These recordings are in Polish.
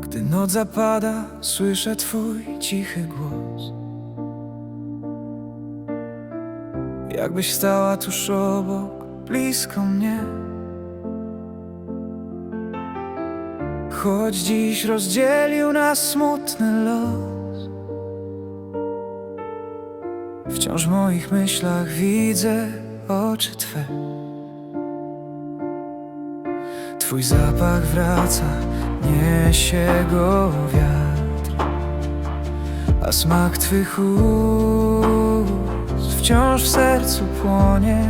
Gdy noc zapada, słyszę Twój cichy głos. Jakbyś stała tuż obok, blisko mnie. Choć dziś rozdzielił nas smutny los. Wciąż w moich myślach widzę oczy Twe. Twój zapach wraca, niesie go wiatr, a smak Twych ust wciąż w sercu płonie.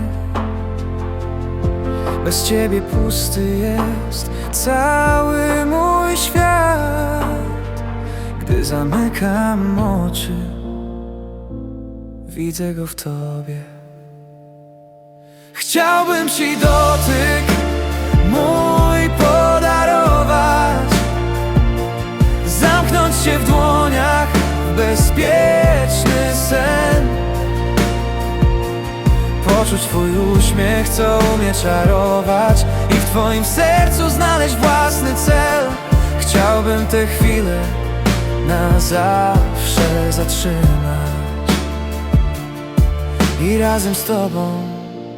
Bez Ciebie pusty jest cały mój świat. Gdy zamykam oczy, widzę go w Tobie. Chciałbym Ci dotyk bezpieczny sen. Poczuć Twój uśmiech, co umie czarować I w Twoim sercu znaleźć własny cel. Chciałbym tę chwilę na zawsze zatrzymać I razem z Tobą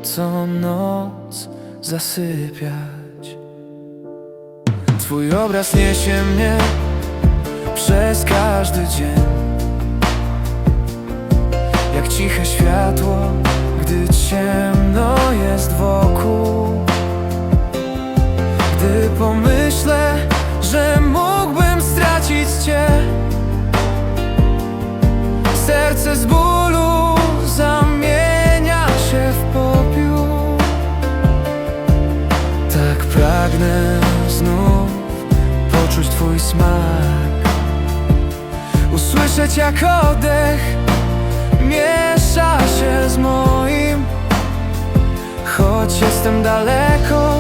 co noc zasypiać. Twój obraz niesie mnie przez każdy dzień ciche światło, gdy ciemno jest wokół. Gdy pomyślę, że mógłbym stracić Cię Serce z bólu zamienia się w popiół. Tak pragnę znów poczuć Twój smak Usłyszeć jak oddech miesza się z moim. Choć jestem daleko,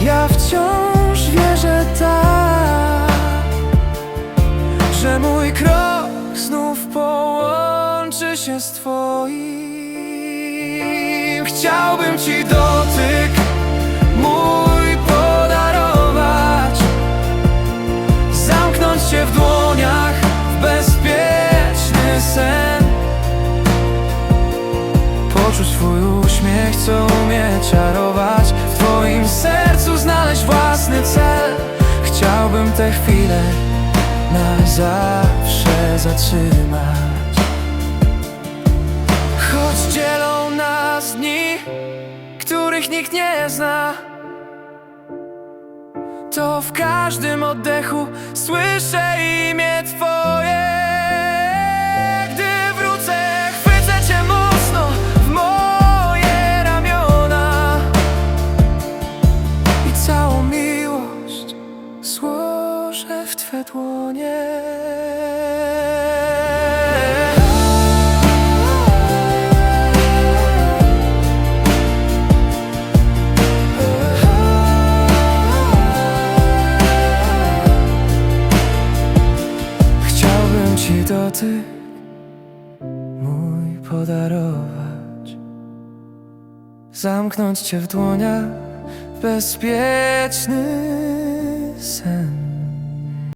ja wciąż wierzę tak Że mój krok znów połączy się z Twoim. Chciałbym Ci dotyk Poczuć Twój uśmiech, co umie czarować. W Twoim sercu znaleźć własny cel. Chciałbym tę chwilę na zawsze zatrzymać. Choć dzielą nas dni, których nikt nie zna To w każdym oddechu słyszę imię Twoje dotyk mój podarować. Zamknąć Cię w dłoniach. W bezpieczny sen